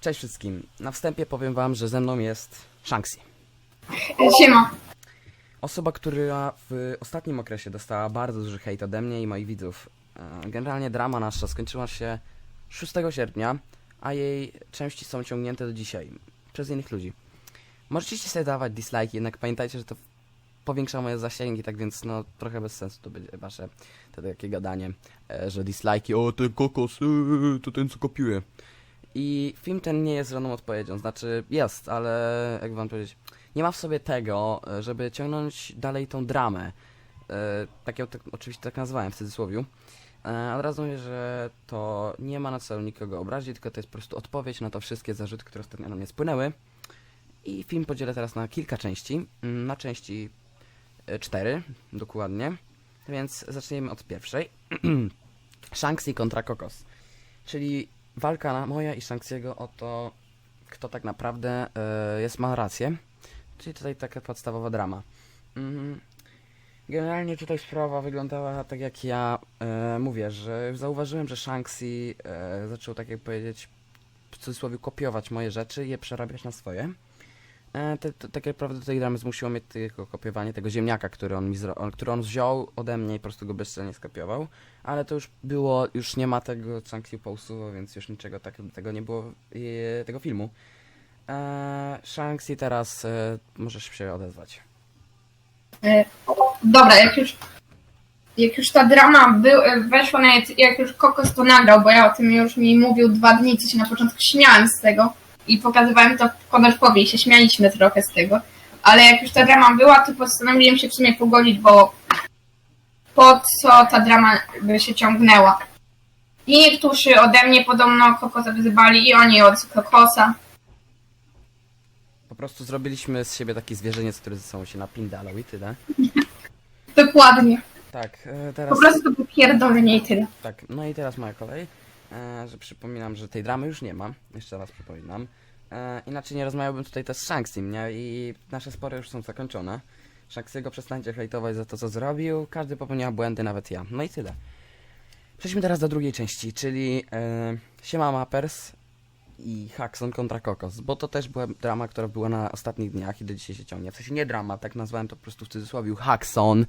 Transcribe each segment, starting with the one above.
Cześć wszystkim. Na wstępie powiem wam, że ze mną jest Shanksy. Siema. Osoba, która w ostatnim okresie dostała bardzo duży hejt ode mnie i moich widzów. E, Generalnie drama nasza skończyła się 6 sierpnia, a jej części są ciągnięte do dzisiaj przez innych ludzi. Możecie sobie dawać dislike, jednak pamiętajcie, że to powiększa moje zasięgi, tak więc no trochę bez sensu to będzie wasze to takie gadanie, e, że dislike'i, o ten kokos, yy, to ten co kopiuje. I film ten nie jest żadną odpowiedzią, znaczy jest, ale jak wam powiedzieć, nie ma w sobie tego, e, żeby ciągnąć dalej tą dramę. E, tak ją tak, oczywiście tak nazwałem w cudzysłowiu. E, od razu mówię, że to nie ma na celu nikogo obrazić, tylko to jest po prostu odpowiedź na to wszystkie zarzuty, które ostatnio na mnie spłynęły. I film podzielę teraz na kilka części. Mm, Na części e, cztery, dokładnie. Więc zaczniemy od pierwszej. Shanksy kontra Kokos. Czyli walka na moja i Shanksiego o to, kto tak naprawdę e, jest, ma rację. Czyli tutaj taka podstawowa drama. Mhm. Generalnie tutaj sprawa wyglądała tak jak ja e, mówię, że zauważyłem, że Shanksy e, zaczął tak jak powiedzieć w cudzysłowie kopiować moje rzeczy i je przerabiać na swoje. E, te, te, tak naprawdę do tej dramy zmusiło mnie tylko kopiowanie tego ziemniaka, który on, mi zro- który on wziął ode mnie i po prostu go bezczelnie skopiował. Ale to już było, już nie ma tego Shanksy pousuwał, więc już niczego tak, tego nie było, e, tego filmu. E, Shanksy teraz e, możesz się odezwać. E, dobra, jak już, jak już ta drama był, e, weszła nawet, jak już Kokos to nagrał, bo ja o tym już mi mówił dwa dni, co się na początku śmiałem z tego i pokazywałem to w Konoszkowie i się śmialiśmy trochę z tego. Ale jak już ta drama była, to postanowiłem się w sumie pogodzić, bo po co ta drama by się ciągnęła. I niektórzy ode mnie podobno Kokosa wyzywali i oni od Kokosa. Po prostu zrobiliśmy z siebie taki zwierzyniec, który ze sobą się napindalał i tyle. Dokładnie. Tak, e, Po teraz... prostu to było pierdolenie i tyle. Tak, no i teraz moja kolej, e, że przypominam, że tej dramy już nie ma, jeszcze raz przypominam. E, inaczej nie rozmawiałbym tutaj też z Shanksym, nie? I nasze spory już są zakończone. Shanksy'ego przestańcie hejtować za to, co zrobił, każdy popełniał błędy, nawet ja. No i tyle. Przejdźmy teraz do drugiej części, czyli e, Siema Mappers i Haxon kontra Kokos, bo to też była drama, która była na ostatnich dniach i do dzisiaj się ciągnie. W sensie nie drama, tak nazwałem to po prostu w cudzysłowie Haxon.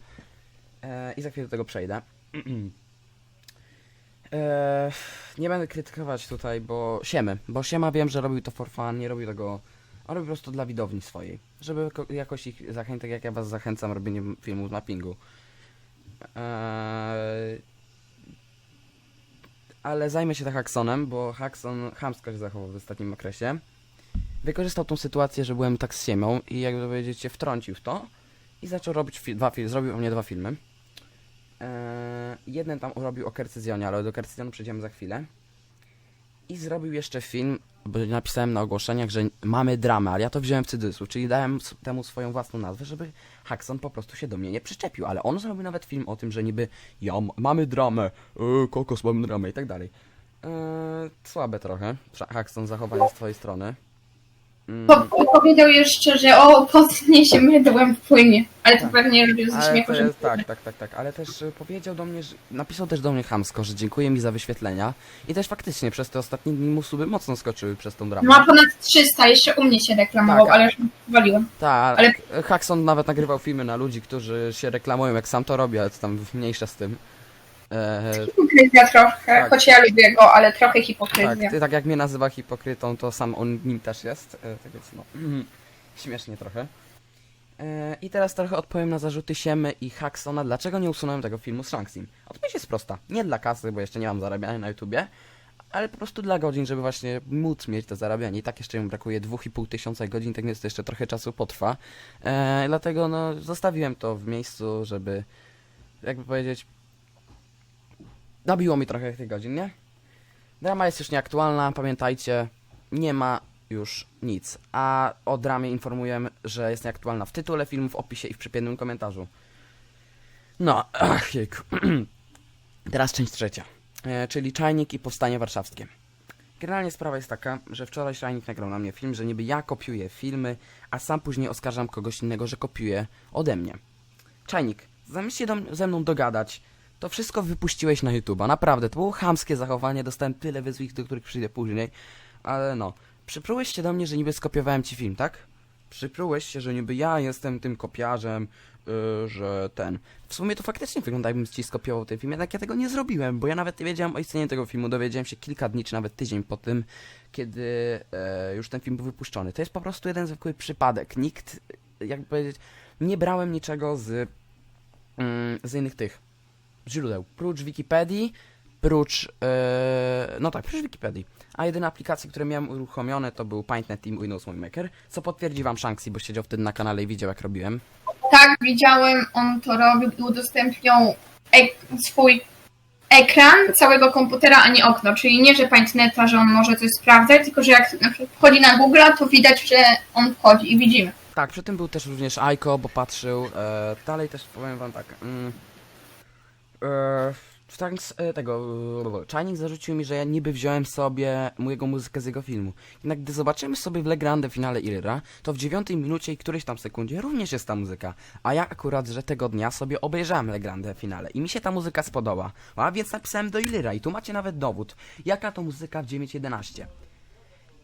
E, I za chwilę do tego przejdę. Eee, nie będę krytykować tutaj, bo Siemy, bo Siema wiem, że robił to for fun, nie robił tego, on robił po prostu dla widowni swojej, żeby ko- jakoś ich zachęcić, tak jak ja was zachęcam robieniem filmu z mappingu. Eee, ale zajmę się tak Haxonem, bo Haxon chamsko się zachował w ostatnim okresie. Wykorzystał tą sytuację, że byłem tak z Siemą i jakby powiedzieć wtrącił w to i zaczął robić dwa filmy, zrobił o mnie dwa filmy. Eee, jeden tam robił o Kercyzjonie, ale do Kercyzjonu przejdziemy za chwilę. I zrobił jeszcze film, bo napisałem na ogłoszeniach, że mamy dramę, ale ja to wziąłem w cudzysłów, czyli dałem temu swoją własną nazwę, żeby Haxon po prostu się do mnie nie przyczepił, ale on zrobił nawet film o tym, że niby ja mamy dramę, e, kokos mamy dramę i tak dalej. Eee, słabe trochę, Haxon zachowanie z twojej strony. Mm, Po, powiedział jeszcze, że o, potnie się mydłem w płynie. Ale to Tak. pewnie robił ze Ale śmiechu, to że... jest, tak, tak, tak, tak, ale też y, powiedział do mnie, że, napisał też do mnie chamsko, że dziękuję mi za wyświetlenia i też faktycznie przez te ostatnie dni mu suby mocno skoczyły przez tą dramę. Ma ponad 300, jeszcze u mnie się reklamował, Tak. ale już waliłem. Tak, ale- Haxon nawet nagrywał filmy na ludzi, którzy się reklamują, jak sam to robi, ale to tam mniejsza z tym. Eee, Hipokryzja trochę, Tak. choć ja lubię go, ale trochę tak, hipokryzja. ty, tak jak mnie nazywa hipokrytą, to sam on nim też jest, e, tak więc no, śmiesznie trochę. E, I teraz trochę odpowiem na zarzuty Siemy i Haxona, dlaczego nie usunąłem tego filmu z Shanksim. Odpowiedź jest prosta. Nie dla kasy, bo jeszcze nie mam zarabiania na YouTubie, ale po prostu dla godzin, żeby właśnie móc mieć to zarabianie. I tak jeszcze mi brakuje 2,5 tysiąca godzin, tak więc to jeszcze trochę czasu potrwa. E, dlatego no, zostawiłem to w miejscu, żeby, jakby powiedzieć, nabiło mi trochę tych godzin, nie? Drama jest już nieaktualna, pamiętajcie, nie ma już nic. A o dramie informujemy, że jest nieaktualna w tytule filmu, w opisie i w przypiętym komentarzu. No, ach, jejku. Teraz część trzecia, e, czyli Czajnik i Powstanie Warszawskie. Generalnie sprawa jest taka, że wczoraj Czajnik nagrał na mnie film, że niby ja kopiuję filmy, a sam później oskarżam kogoś innego, że kopiuje ode mnie. Czajnik, zamiast się do, ze mną dogadać, to wszystko wypuściłeś na YouTube'a. Naprawdę, to było chamskie zachowanie, dostałem tyle wyzwisk, do których przyjdę później, ale no. przyprułeś się do mnie, że niby skopiowałem ci film, tak? Przyprułeś się, że niby ja jestem tym kopiarzem, yy, że ten. W sumie to faktycznie wygląda, jakbym ci skopiował ten film, jednak ja tego nie zrobiłem, bo ja nawet nie wiedziałem o istnieniu tego filmu, dowiedziałem się kilka dni, czy nawet tydzień po tym, kiedy e, już ten film był wypuszczony. To jest po prostu jeden zwykły przypadek. Nikt, jakby powiedzieć, nie brałem niczego z, mm, z innych tych źródeł. Prócz Wikipedii, prócz, e, no tak, prócz Wikipedii. A jedyne aplikacje, które miałem uruchomione to był PaintNet i Windows Movie Maker, co potwierdzi wam Shanksy, bo siedział wtedy na kanale i widział jak robiłem. Tak, widziałem, on to robił i udostępniał ek- swój ekran całego komputera, a nie okno. Czyli nie, że PaintNeta, że on może coś sprawdzać, tylko że jak na wchodzi na Google, to widać, że on wchodzi i widzimy. Tak, przy tym był też również Aiko, bo patrzył. E, dalej też powiem wam tak. Mm, e, e, tego. E, Czajnik zarzucił mi, że ja niby wziąłem sobie mojego muzykę z jego filmu. Jednak gdy zobaczymy sobie w Legrande finale Illyra, to w dziewiątej minucie i którejś tam sekundzie również jest ta muzyka. A ja akurat, że tego dnia sobie obejrzałem Legrande finale i mi się ta muzyka spodoba. A więc napisałem do Illyra i tu macie nawet dowód. Jaka to muzyka w 9.11.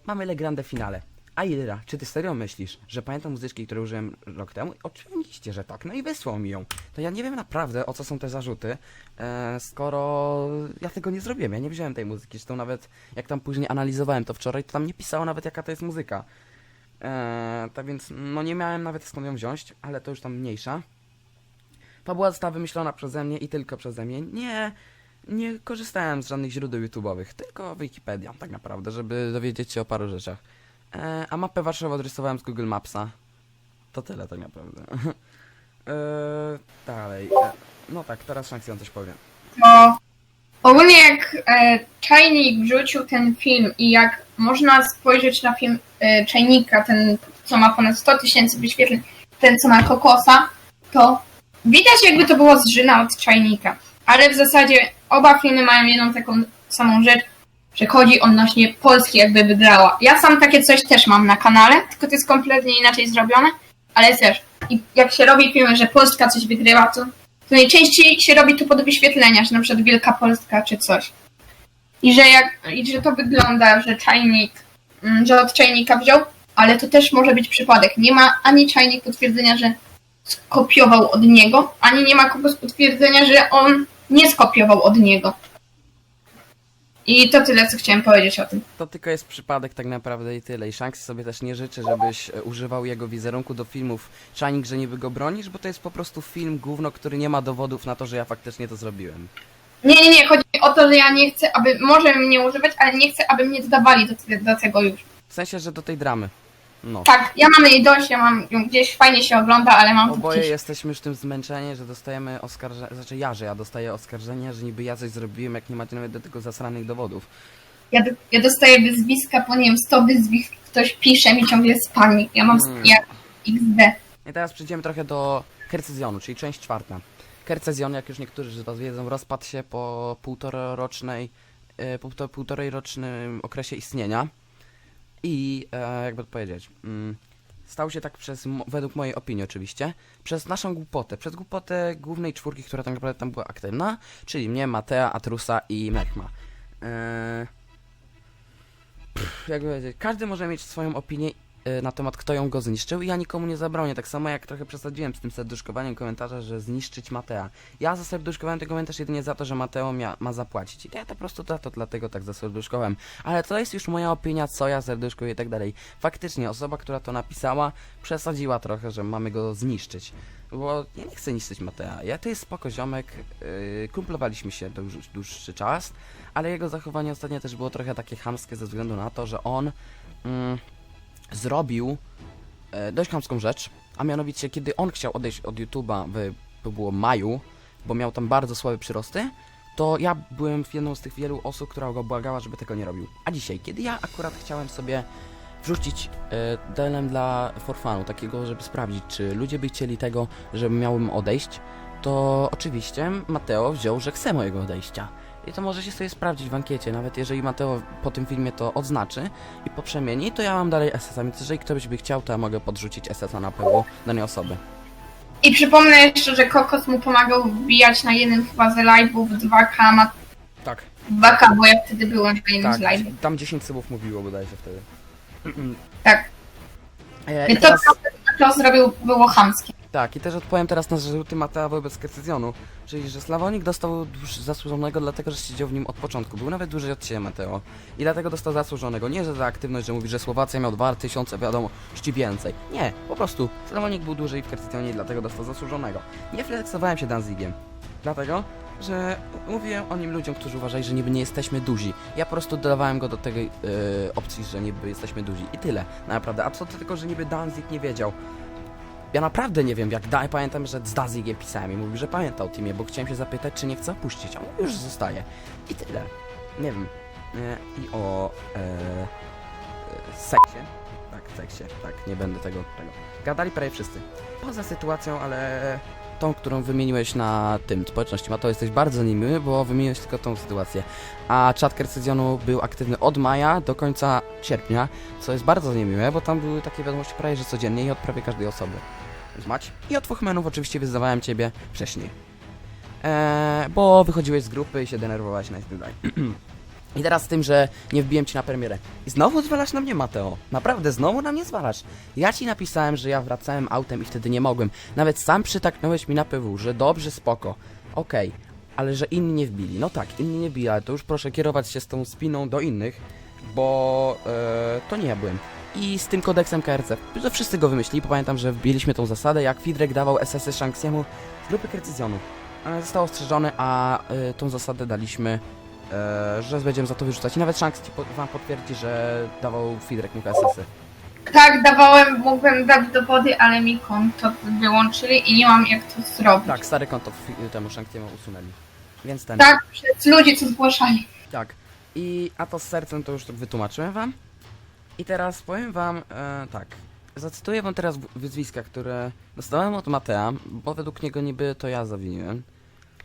Mamy Legrande finale. A Ilra, czy ty serio myślisz, że pamiętam muzyczki, które użyłem rok temu? Oczywiście, że tak. No i wysłał mi ją. To ja nie wiem naprawdę, o co są te zarzuty, e, skoro ja tego nie zrobiłem. Ja nie wziąłem tej muzyki. Zresztą nawet jak tam później analizowałem to wczoraj, to tam nie pisało nawet jaka to jest muzyka. E, tak więc, no nie miałem nawet skąd ją wziąć, ale to już tam mniejsza. To była została wymyślona przeze mnie i tylko przeze mnie. Nie, nie korzystałem z żadnych źródeł YouTube'owych, tylko Wikipedia tak naprawdę, żeby dowiedzieć się o paru rzeczach. E, a mapę Warszawy odrysowałem z Google Mapsa. To tyle tak naprawdę. e, dalej. E, no tak, teraz Shanksy coś powie. To ogólnie jak e, Czajnik wrzucił ten film i jak można spojrzeć na film e, Czajnika, ten co ma ponad 100 tysięcy wyświetleń, ten co ma Kokosa, to widać jakby to było zżyna od Czajnika. Ale w zasadzie oba filmy mają jedną taką samą rzecz, że chodzi odnośnie Polski jakby wygrała. Ja sam takie coś też mam na kanale, tylko to jest kompletnie inaczej zrobione, ale też i jak się robi filmy, że Polska coś wygrywa, to to najczęściej się robi to pod wyświetlenia, że na przykład Wielka Polska czy coś. I że jak, i że to wygląda, że czajnik, mm, że od czajnika wziął, ale to też może być przypadek. Nie ma ani czajnik potwierdzenia, że skopiował od niego, ani nie ma potwierdzenia, że on nie skopiował od niego. I to tyle, co chciałem powiedzieć o tym. To tylko jest przypadek tak naprawdę i tyle. I Shanksy sobie też nie życzy, żebyś e, używał jego wizerunku do filmów Shining, że niby go bronisz, bo to jest po prostu film gówno, który nie ma dowodów na to, że ja faktycznie to zrobiłem. Nie, nie, nie, chodzi o to, że ja nie chcę, aby, może mnie używać, ale nie chcę, aby mnie dodawali do, do tego już. W sensie, że do tej dramy. No. Tak, ja mam jej dość, ja mam ją gdzieś, fajnie się ogląda, ale mam to Oboje gdzieś. jesteśmy już tym zmęczeni, że dostajemy oskarżenia, znaczy ja, że ja dostaję oskarżenia, że niby ja coś zrobiłem, jak nie macie nawet do tego zasranych dowodów. Ja, do, ja dostaję wyzwiska, po nie wiem, 100 wyzwisk, ktoś pisze mi ciągle spami. Ja mam Mm. jak XD. I teraz przejdziemy trochę do Kercezjonu, czyli część czwarta. Kercezjon, jak już niektórzy z was wiedzą, rozpadł się po półtororocznej, e, półto, półtorej rocznym okresie istnienia. I e, jakby to powiedzieć, mm, stał się tak przez, według mojej opinii oczywiście, przez naszą głupotę, przez głupotę głównej czwórki, która tak naprawdę tam była aktywna, czyli mnie, Matea, Atrusa i Mechma. E, pff, jak powiedzieć, każdy może mieć swoją opinię na temat, kto ją go zniszczył i ja nikomu nie zabronię. Tak samo jak trochę przesadziłem z tym serduszkowaniem komentarza, że zniszczyć Matea. Ja zaserduszkowałem ten komentarz jedynie za to, że Mateo mia, ma zapłacić. I ja to po prostu za to dlatego tak zaserduszkowałem. Ale to jest już moja opinia, co ja serduszkuję i tak dalej. Faktycznie osoba, która to napisała, przesadziła trochę, że mamy go zniszczyć. Bo ja nie chcę niszczyć Matea. Ja to jest spoko ziomek, yy, kumplowaliśmy się dłuż, dłuższy czas, ale jego zachowanie ostatnio też było trochę takie chamskie ze względu na to, że on mm, zrobił e, dość chamską rzecz, a mianowicie kiedy on chciał odejść od YouTube'a w, to było maju, bo miał tam bardzo słabe przyrosty, to ja byłem jedną z tych wielu osób, która go błagała, żeby tego nie robił. A dzisiaj, kiedy ja akurat chciałem sobie wrzucić e, delem dla forfanu, takiego, żeby sprawdzić, czy ludzie by chcieli tego, żeby miałbym odejść, to oczywiście Mateo wziął, że chce mojego odejścia. I to może się sobie sprawdzić w ankiecie, nawet jeżeli Mateo po tym filmie to odznaczy i poprzemieni, to ja mam dalej SS-a, więc jeżeli ktoś by chciał, to ja mogę podrzucić SS-a na PW danej osoby. I przypomnę jeszcze, że Kokos mu pomagał wbijać na jeden chyba z live'ów 2K, ma Tak, 2K, bo ja wtedy byłem na jednym tak, z live'ów. tam 10 subów mówiło bodajże wtedy. Tak. E, I to, teraz, co zrobił, było chamskie. Tak, i też odpowiem teraz na zarzuty Matea wobec Krecyzjonu, czyli że Slawonik dostał zasłużonego dlatego, że siedział w nim od początku. Był nawet dłużej od ciebie, Mateo. I dlatego dostał zasłużonego. Nie, że za aktywność, że mówi, że Słowacja miał 2000 wiadomości więcej. Nie, po prostu Slawonik był dłużej w Krecyzjonie i dlatego dostał zasłużonego. Nie flexowałem się Danzigiem. Dlatego, że mówiłem o nim ludziom, którzy uważali, że niby nie jesteśmy duzi. Ja po prostu dodawałem go do tej yy, opcji, że niby jesteśmy duzi. I tyle. Naprawdę. A co do tego, że niby Danzig nie wiedział. Ja naprawdę nie wiem, jak da, pamiętam, że z Danzigiem pisałem i mówił, że pamięta o teamie, bo chciałem się zapytać, czy nie chce opuścić, a on już zostaje. I tyle. Nie wiem. E, I o e, seksie. Tak, seksie. Tak, nie będę tego, tego. Gadali prawie wszyscy. Poza sytuacją, ale tą, którą wymieniłeś na tym społeczności, ma to jesteś bardzo niemiły, bo wymieniłeś tylko tą sytuację. A czat Kercyzjonu był aktywny od maja do końca sierpnia, co jest bardzo niemiłe, bo tam były takie wiadomości prawie że codziennie i od prawie każdej osoby. Mać. I od dwóch menów oczywiście wyzywałem ciebie wcześniej. Eee, bo wychodziłeś z grupy i się denerwowałeś na dalej. I teraz z tym, że nie wbiłem ci na premierę. I znowu zwalasz na mnie, Mateo. Naprawdę, znowu na mnie zwalasz. Ja ci napisałem, że ja wracałem autem i wtedy nie mogłem. Nawet sam przytaknąłeś mi na PW, że dobrze, spoko. Okej, ale że inni nie wbili. No tak, inni nie wbili, ale to już proszę kierować się z tą spiną do innych, bo e, to nie ja byłem. I z tym kodeksem KRC, że wszyscy go wymyślili, bo pamiętam, że wbiliśmy tą zasadę, jak Fidrek dawał SS-y Shanksiemu z grupy Kercyzjonu. E, Zostało ostrzeżone, a e, tą zasadę daliśmy e, że będziemy za to wyrzucać. I nawet Shanks ci po, wam potwierdzi, że dawał mu SS-y. Tak, dawałem, mogłem dać dowody, ale mi konto wyłączyli i nie mam jak to zrobić. Tak, stare konto fi- temu Shanksiemu usunęli. Więc ten. Tak, przez ludzi, co zgłaszali. Tak. I a to z sercem to już wytłumaczyłem wam. I teraz powiem wam e, tak. Zacytuję wam teraz w- wyzwiska, które dostałem od Matea, bo według niego niby to ja zawiniłem.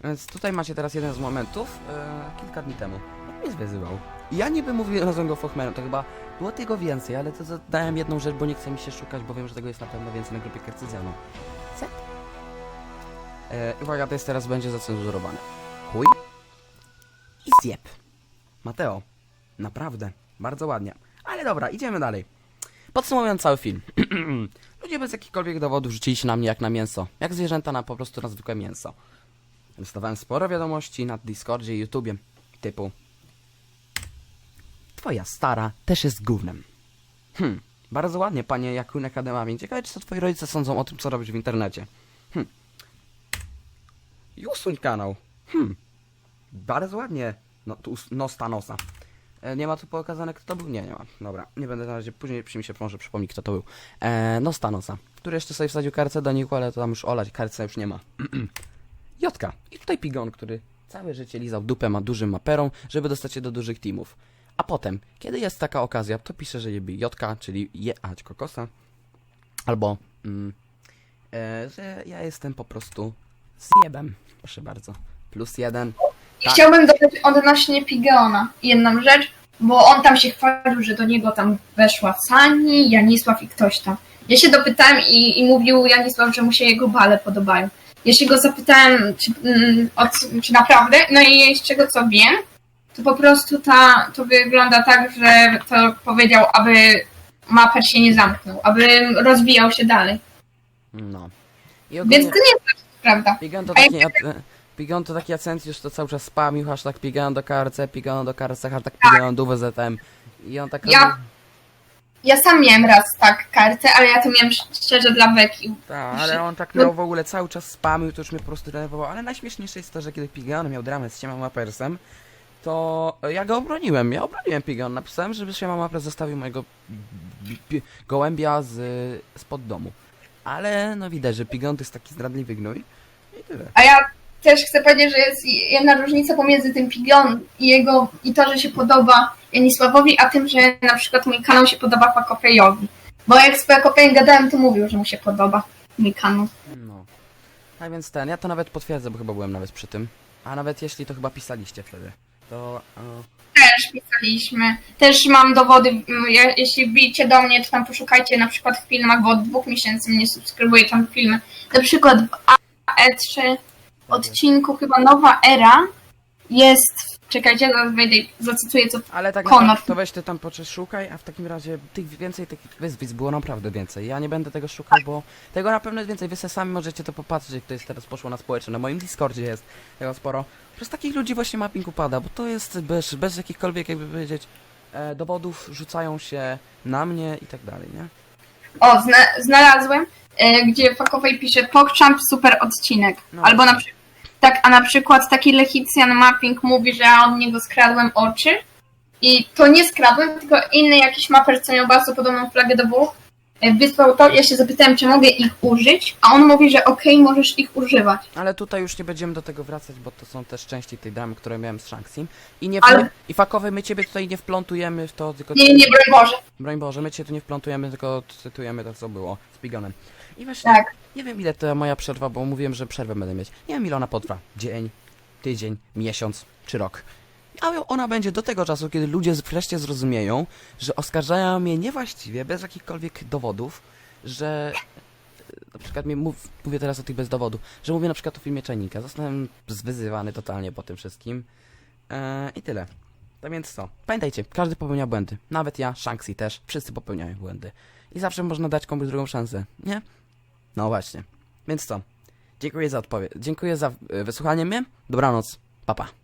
Więc tutaj macie teraz jeden z momentów, e, kilka dni temu. Jak mnie zwyzywał. I Ja niby mówię razem go Fochmanu, to chyba było tego więcej, ale to dałem jedną rzecz, bo nie chce mi się szukać, bo wiem, że tego jest na pewno więcej na grupie Kercyzjanu. Set. E, uwaga, to jest teraz będzie zacenzurowane. Chuj. I zjeb. Mateo, naprawdę, bardzo ładnie. Ale dobra, idziemy dalej. Podsumowując cały film. Ludzie bez jakichkolwiek dowodów rzucili się na mnie jak na mięso. Jak zwierzęta na po prostu na zwykłe mięso. Dostawałem sporo wiadomości na Discordzie i YouTubie. Typu Twoja stara też jest gównem. Hm, bardzo ładnie, panie Jakun Akademami. Ciekawe, co twoi rodzice sądzą o tym, co robisz w internecie. Hm. I usuń kanał. Hm. Bardzo ładnie. No, tu nosa. E, nie ma tu pokazane, kto to był? Nie, nie ma. Dobra, nie będę na razie, później przy mi się może przypomni, kto to był. E, nosta nosa, który jeszcze sobie wsadził karcę do niku, ale to tam już olać, karce już nie ma. Jotka. I tutaj Pigon, który całe życie lizał dupę ma dużym maperą, żeby dostać się do dużych teamów. A potem, kiedy jest taka okazja, to pisze, że jebi Jotka, czyli jeać kokosa. Albo, mm, e, że ja jestem po prostu zjebem. Proszę bardzo. Plus jeden. I Tak. chciałbym dodać odnośnie Pigeona jedną rzecz, bo on tam się chwalił, że do niego tam weszła Sani, Janisław i ktoś tam. Ja się dopytałem i, i mówił Janisław, że mu się jego bale podobają. Ja się go zapytałem, czy, mm, o, czy naprawdę, no i z czego co wiem, to po prostu ta, to wygląda tak, że to powiedział, aby maper się nie zamknął, aby rozwijał się dalej. No. I Więc ogólnie... to nie jest prawda. Pigon to taki, at- Pigon to taki acencjusz, to cały czas spamił, hashtag Pigon do KRC, Pigon do KRC, hashtag Pigon do WZM. I on tak Ja- Ja sam miałem raz tak kartę, ale ja to miałem sz- szczerze dla Beki. Tak, ale on tak miał w ogóle cały czas spamił, to już mnie po prostu denerwowało. Ale najśmieszniejsze jest to, że kiedy Pigon miał dramę z Siema Mapersem, to ja go obroniłem. Ja obroniłem Pigon. Napisałem, żeby Siema Mapers zostawił mojego bi- bi- gołębia z, spod domu. Ale no widać, że Pigon to jest taki zdradliwy gnój. I tyle. A ja też chcę powiedzieć, że jest jedna różnica pomiędzy tym Pigion i jego i to, że się podoba Janisławowi, a tym, że na przykład mój kanał się podoba Pakopejowi. Bo jak z Pakopejem gadałem, to mówił, że mu się podoba mój kanał. No. A więc ten, ja to nawet potwierdzę, bo chyba byłem nawet przy tym. A nawet jeśli to chyba pisaliście wtedy, to... e, Też pisaliśmy. Też mam dowody. mm, jeśli wbijcie do mnie, to tam poszukajcie na przykład w filmach, bo od dwóch miesięcy mnie subskrybuje tam filmy. Na przykład w AE3 odcinku chyba Nowa Era jest Czekajcie, zaraz wejdę i zacytuję co... Ale tak Konor. naprawdę to weź ty tam poczesz szukaj, a w takim razie tych więcej tych wyzwisk było naprawdę więcej. Ja nie będę tego szukał, bo tego na pewno jest więcej. Wy se sami możecie to popatrzeć, jak to jest teraz poszło na społeczne. Na moim Discordzie jest tego sporo. Przez takich ludzi właśnie mapping upada, bo to jest bez, bez jakichkolwiek, jakby powiedzieć, e, dowodów rzucają się na mnie i tak dalej, nie? O, zna, znalazłem, e, gdzie fakowej pisze PogChamp super odcinek. No. Albo na przykład... Tak, a na przykład taki Lechicjan Mapping mówi, że ja od niego skradłem oczy. I to nie skradłem, tylko inny jakiś maper, co miał bardzo podobną flagę do Włoch, e, wysłał to. Ja się zapytałem, czy mogę ich użyć, a on mówi, że okej, możesz ich używać. Ale tutaj już nie będziemy do tego wracać, bo to są też części tej dramy, które miałem z Shanksim. I nie Ale- I fakowy, my ciebie tutaj nie wplątujemy w to, tylko... Nie, nie, broń Boże. Broń Boże, my cię tu nie wplątujemy, tylko cytujemy to, co było z. I właśnie, Tak. nie wiem ile to moja przerwa, bo mówiłem, że przerwę będę mieć. Nie wiem ile ona potrwa. Dzień, tydzień, miesiąc czy rok. Ale ona będzie do tego czasu, kiedy ludzie wreszcie zrozumieją, że oskarżają mnie niewłaściwie, bez jakichkolwiek dowodów, że... Na przykład mów, mówię teraz o tych bez dowodu, że mówię na przykład o filmie Czajnika. Zostałem zwyzywany totalnie po tym wszystkim. Eee, I tyle. Tak więc co? Pamiętajcie, każdy popełnia błędy. Nawet ja, Shanksy też. Wszyscy popełniają błędy. I zawsze można dać komuś drugą szansę, nie? No właśnie. Więc co? Dziękuję za odpowiedź. Dziękuję za y, wysłuchanie mnie. Dobranoc. Papa. Pa.